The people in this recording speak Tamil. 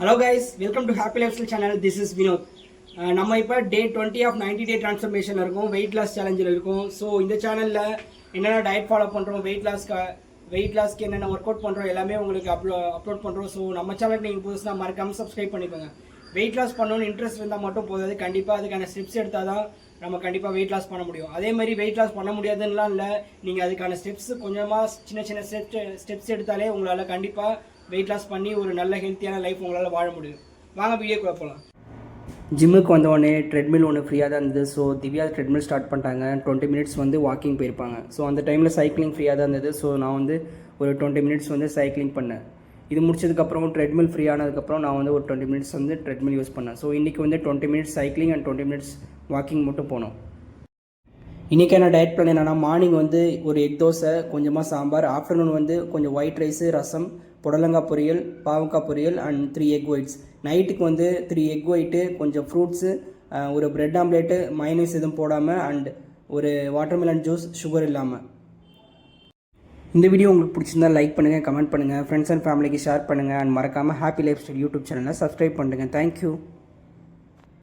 Hello guys welcome to happy life style channel this is Vinod நம்ம இப்போ day twenty of 90 day transformation இருக்கும். வெயிட் லாஸ் சேலஞ்சில் இருக்கும். ஸோ இந்த சேனலில் என்னென்ன டயட் ஃபாலோ பண்ணுறோம் வெயிட் லாஸ்க்கு வெயிட் லாஸ்க்கு என்னென்ன ஒர்க் அவுட் பண்ணுறோம் எல்லாமே உங்களுக்கு அப்லோ அப்லோட் பண்ணுறோம் ஸோ நம்ம சேனலுக்கு நீங்கள் புதுசாக மறக்காமல் சப்ஸ்கிரைப் பண்ணிக்கோங்க. வெயிட் லாஸ் பண்ணணும்னு இன்ட்ரெஸ்ட் இருந்தால் மட்டும் போதாது. கண்டிப்பாக அதுக்கான ஸ்டெப்ஸ் எடுத்தால் தான் நம்ம கண்டிப்பாக வெயிட் லாஸ் பண்ண முடியும். அதே மாதிரி வெயிட் லாஸ் பண்ண முடியாதுன்னெலாம் இல்லை. நீங்கள் அதுக்கான ஸ்டெப்ஸ் கொஞ்சமாக சின்ன சின்ன ஸ்டெப் ஸ்டெப்ஸ் எடுத்தாலே உங்களால் கண்டிப்பாக வெயிட் லாஸ் பண்ணி ஒரு நல்ல ஹெல்த்தியான லைஃப் உங்களால் வாழ முடியும். வாங்க வீடியோக்குள்ள போகலாம் ஜிம்முக்கு வந்த உடனே ட்ரெட்மில் ஒன்று ஃப்ரீயாக தான் இருந்தது. ஸோ திவ்யா ட்ரெட்மில் ஸ்டார்ட் பண்ணிட்டாங்க. டுவெண்ட்டி மினிட்ஸ் வந்து வாக்கிங் போயிருப்பாங்க. ஸோ அந்த டைமில் சைக்கிளிங் ஃப்ரீயாக தான் இருந்தது. ஸோ நான் வந்து ஒரு டுவெண்ட்டி மினிட்ஸ் வந்து சைக்கிளிங் பண்ணேன். இது முடிச்சதுக்கப்புறம் ட்ரெட்மில் ஃப்ரீ ஆனதுக்கப்புறம் நான் வந்து ஒரு டுவெண்ட்டி மினிட்ஸ் வந்து ட்ரெட்மில் யூஸ் பண்ணேன். ஸோ இன்றைக்கி வந்து twenty minutes cycling and twenty minutes walking மட்டும் போனோம். இன்றைக்கான டயட் பிளான் என்னென்னா மார்னிங் வந்து ஒரு எக் தோசை கொஞ்சமாக சாம்பார் ஆஃப்டர்நூன் வந்து கொஞ்சம் ஒயிட் ரைஸு ரசம் புடலங்காய் பொரியல் பாவக்காய் பொரியல் அண்ட் த்ரீ எக் ஒயிட்ஸ் நைட்டுக்கு வந்து த்ரீ எக் ஒயிட்டு கொஞ்சம் ஃப்ரூட்ஸு ஒரு பிரெட் ஆம்லேட்டு மைனஸ் எதுவும் போடாமல் அண்ட் ஒரு வாட்டர்மெலன் ஜூஸ் சுகர் இல்லாமல் இந்த வீடியோ உங்களுக்கு பிடிச்சிருந்தால் லைக் பண்ணுங்கள் கமெண்ட் பண்ணுங்கள் ஃப்ரெண்ட்ஸ் அண்ட் ஃபேமிலிக்கு ஷேர் பண்ணுங்கள் அண்ட் மறக்காமல் ஹாப்பி லைஃப் ஸ்டைல் யூடியூப் சேனலை சப்ஸ்கிரைப் பண்ணுங்கள் தேங்க்யூ